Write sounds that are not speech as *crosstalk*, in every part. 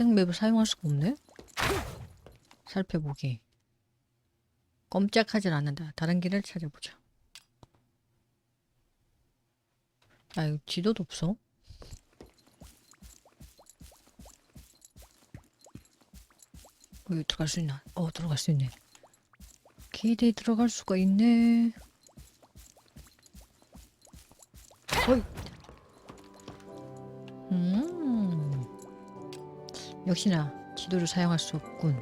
오 확장 맵을 사용할 수가 없네? 살펴보기. 꼼짝하진 않는다. 다른 길을 찾아보자. 아 이거 지도도 없어? 여기 들어갈 수 있나? 어 들어갈 수 있네. 길에 들어갈 수가 있네 역시나 지도를 사용할 수 없군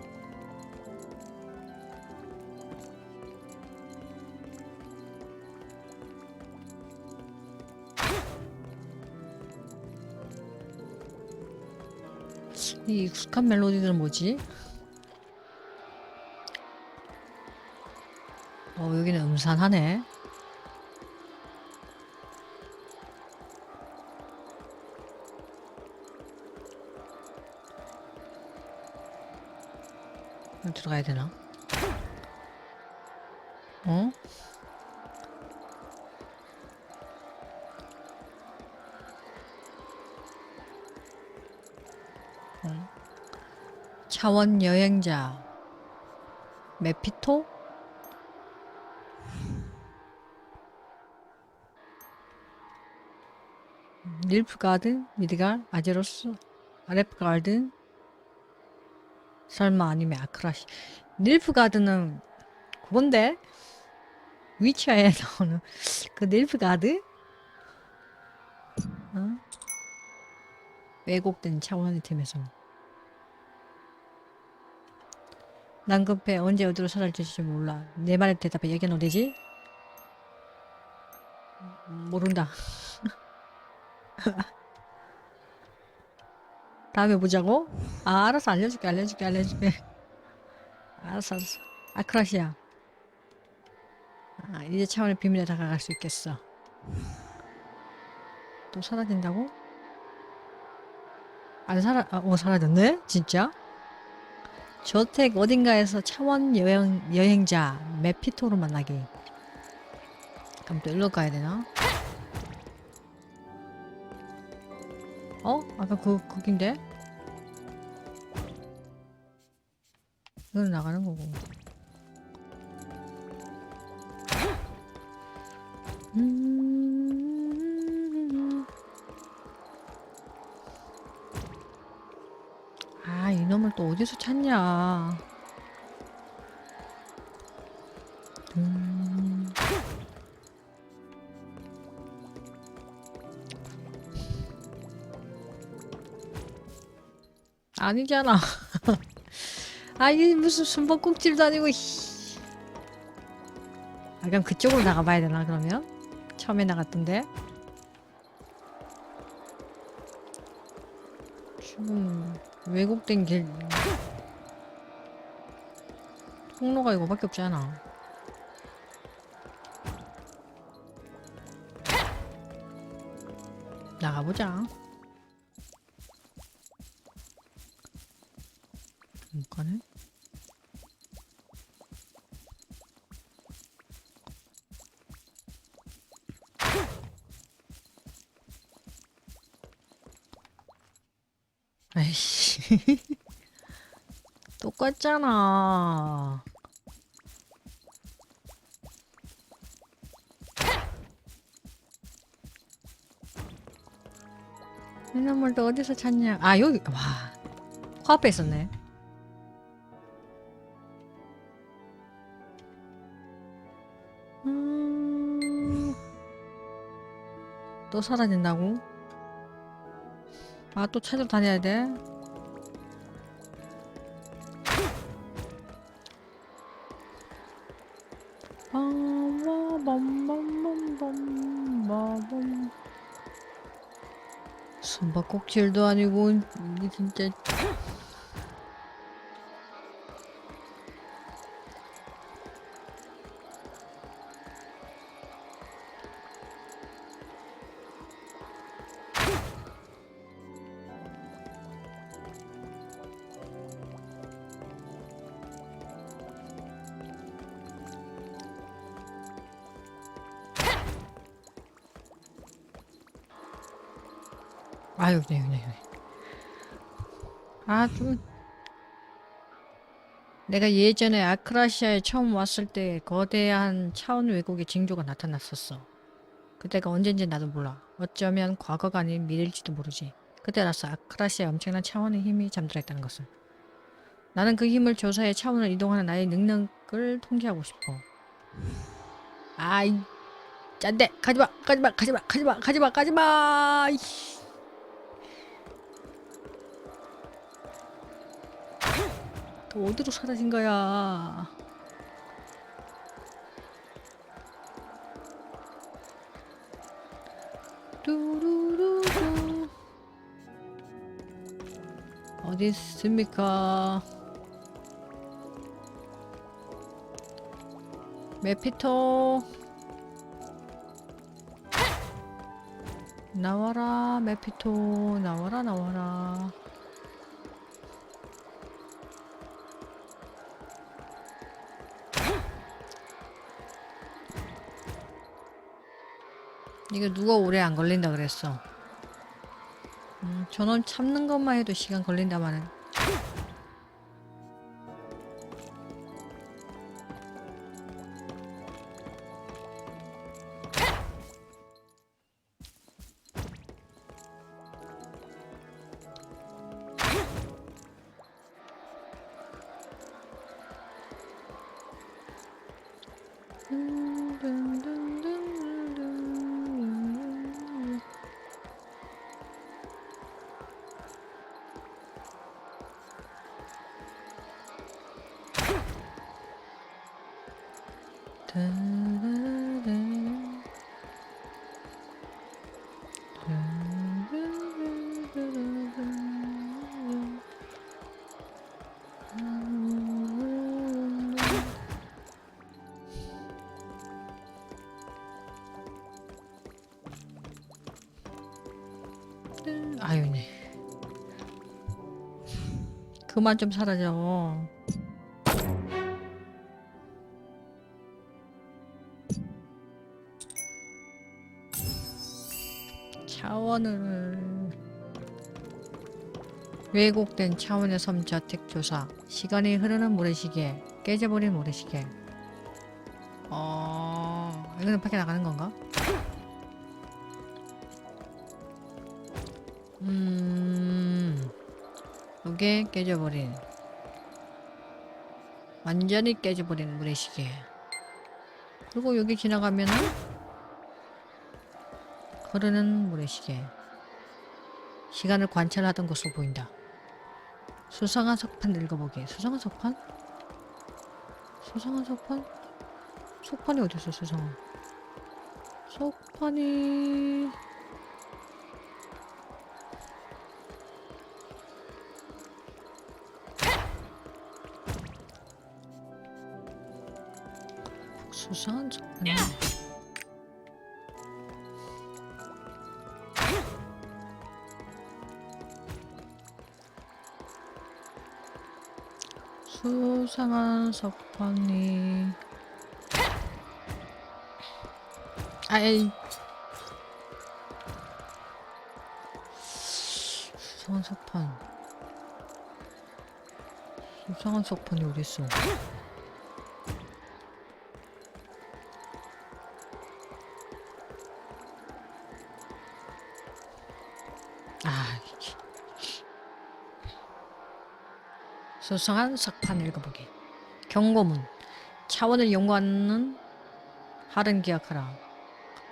이 익숙한 멜로디들은 뭐지? 어 여기는 음산하네 들어가야 되나? 어? 어? 차원 여행자 메피토? 닐프가드, 미드갈, 아제로스, 아레프가드 설마 아니면 아크라시 닐프가드는 그건데? 위쳐에 나오는 그 닐프가드? 어? 왜곡된 차원의 팀에서 난 급해 언제 어디로 사라질지 몰라 내 말에 대답해 얘기는 어디지? 모른다 *laughs* 다음에 보자고? 아 알았어 알려줄게 알려줄게 알려줄게 알았어 알았어 아크라시아 아 이제 차원의 비밀에 다가갈 수 있겠어 또 사라진다고? 안 사라 아, 어 사라졌네 진짜 저택 어딘가에서 차원 여행 여행자 메피토로 만나기 그럼 또 일로 가야 되나? 어? 아까 그 거긴데? 이건 나가는 거고. 음. 아, 이놈을 또 어디서 찾냐. 음. 아니잖아. *laughs* 아, 이게 무슨 숨바꼭질도 아니고, 씨. 아, 그럼 그쪽으로 나가봐야 되나, 그러면? 처음에 나갔던데? 지금, 왜곡된 길. 통로가 이거밖에 없잖아. 나가보자. 못 가네? *laughs* 똑같잖아. 이놈을 또 어디서 찾냐? 아, 여기, 와. 코앞에 있었네. 음... 또 사라진다고? 아, 또 찾으러 다녀야 돼? 숨바꼭질도 아니고 진짜 아유 네, 네, 네. 아, 좀. 내가 예전에 아크라시아에 처음 왔을 때 거대한 차원 왜곡의 징조가 나타났었어. 그때가 언젠지 나도 몰라. 어쩌면 과거가 아닌 미래일지도 모르지. 그때 알았어. 아크라시아에 엄청난 차원의 힘이 잠들어 있다는 것을. 나는 그 힘을 조사해 차원을 이동하는 나의 능력을 통제하고 싶어. 아이, 짠데 가지마, 가지마, 가지마, 가지마, 가지마, 가지마. 이씨. 어디로 사라진 거야? 뚜루루루 어디 있습니까? 메피토 나와라 메피토 나와라 나와라 이거 누가 오래 안 걸린다 그랬어. 음, 저놈 참는 것만 해도 시간 걸린다마는. 아 그만 좀 사라져. 차원을. 왜곡된 차원의 섬 저택 조사. 시간이 흐르는 모래시계. 깨져버린 모래시계. 어... 이거는 밖에 나가는 건가? 음... 이게 깨져버린 완전히 깨져버린 모래시계. 그리고 여기 지나가면은 흐르는 모래시계. 시간을 관찰하던 것으로 보인다. 수상한 석판 읽어보기 수상한 석판? 수상한 석판? 석판이 어딨어 수상한? 석판이 수상한 석판 수상한 석판이 아이. 수상한 석판. 수상한 석판이 어딨어 수상한 석판 읽어보기. 경고문. 차원을 연구하는 할은 기억하라.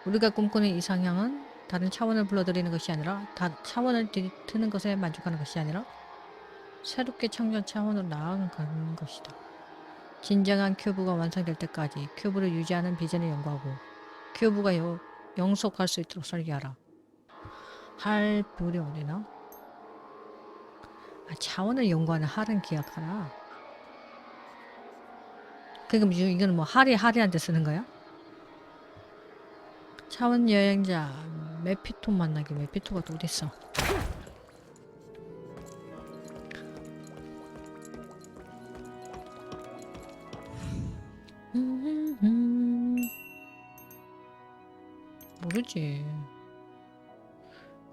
우리가 꿈꾸는 이상향은 다른 차원을 불러들이는 것이 아니라 다 차원을 뒤트는 것에 만족하는 것이 아니라 새롭게 창조한 차원으로 나아가는 것이다. 진정한 큐브가 완성될 때까지 큐브를 유지하는 비전을 연구하고 큐브가 여- 영속할 수 있도록 설계하라. 할 불이 어디나? 아, 차원을 연구하는 할은 기억하라. 뭐 이거는 뭐 할이 할이한테 쓰는 거야? 차원 여행자 메피토 만나기 메피토가 또 어디 있어? 모르지.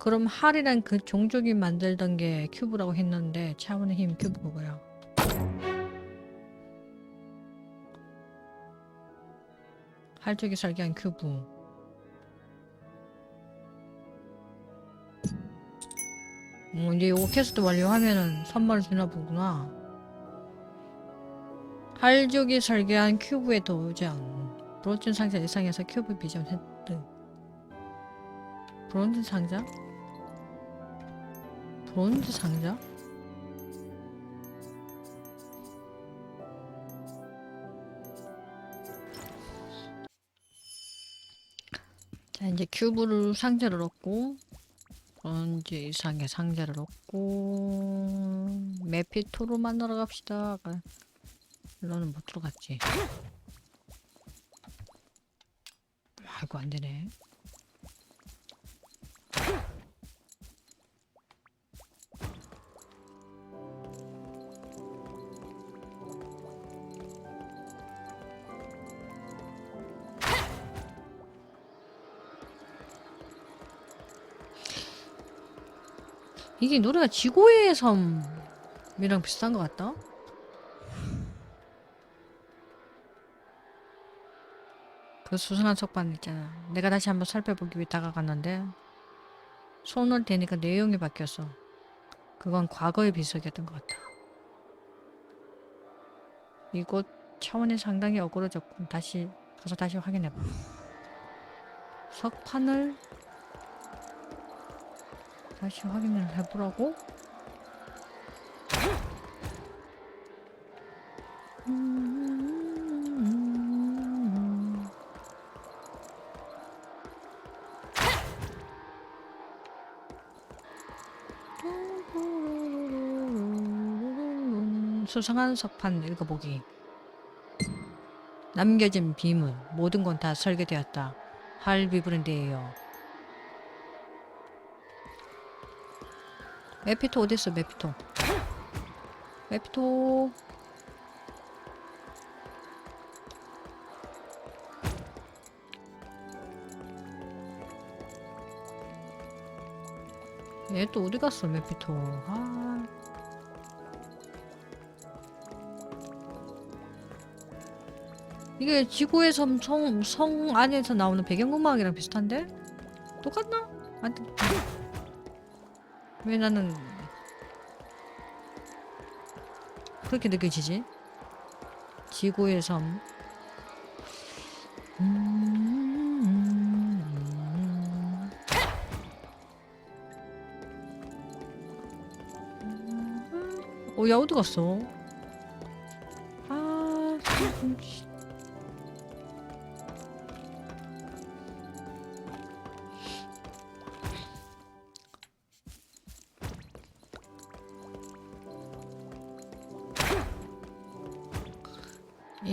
그럼 할이란 그 종족이 만들던 게 큐브라고 했는데 차원의 힘 큐브 그거야. 할쪽이 설계한 큐브. 어, 이제 요거 퀘스트 완료하면은 선물을 주나 보구나. 할족이 설계한 큐브의 도장. 브론즈 상자 이상에서 큐브 비전 획득. 브론즈 상자? 브론즈 상자? 자 이제 큐브를 상자를 얻고 브론즈 이상의 상자를 얻고 메피토로 만나러 갑시다. 일로는 못 들어갔지. 아이고 안되네 이게 노래가 지고의 섬이랑 비슷한 것 같다. 그 수상한 석반 있잖아. 내가 다시 한번 살펴보기 위해 다가갔는데 손을 대니까 내용이 바뀌었어. 그건 과거의 비석이었던 것 같아. 이곳 차원이 상당히 어그러졌고 다시 가서 다시 확인해봐. 석판을 다시 확인을 해보라고? 음. 수상한 석판 읽어보기 남겨진 비문 모든 건 다 설계되었다 할비브랜드예요 메피토 어딨어 메피토? 메피토. 얘 또 어디 갔어 메피토? 아. 이게 지구의 섬 성, 성 안에서 나오는 배경음악이랑 비슷한데? 똑같나? 안, 왜 나는 그렇게 느껴지지? 지구의 섬. 음. 어, 야, 어디 갔어? 아,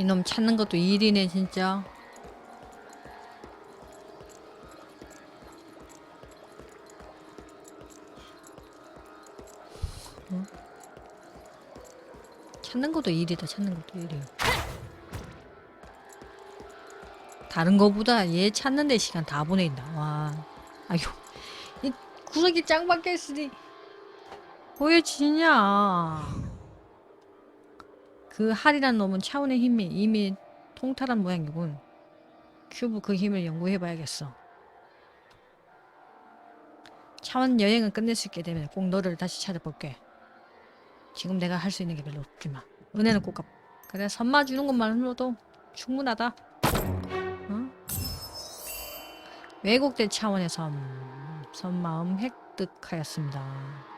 이놈 찾는 것도 일이네 진짜. 응? 찾는 것도 일이다. 찾는 것도 일이야. 다른 거보다 얘 찾는 데 시간 다 보내인다. 와, 아유, 이 구석이 짱 박혀 있으니 보여지냐? 그 할이란 놈은 차원의 힘이 이미 통탈한 모양이군. 큐브 그 힘을 연구해봐야겠어. 차원 여행을 끝낼 수 있게 되면 꼭 너를 다시 찾아볼게. 지금 내가 할 수 있는 게 별로 없지만 은혜는 꼭 갚. 그래 선마 주는 것만으로도 충분하다. 응? 왜곡된 차원의 섬, 섬마음 획득하였습니다.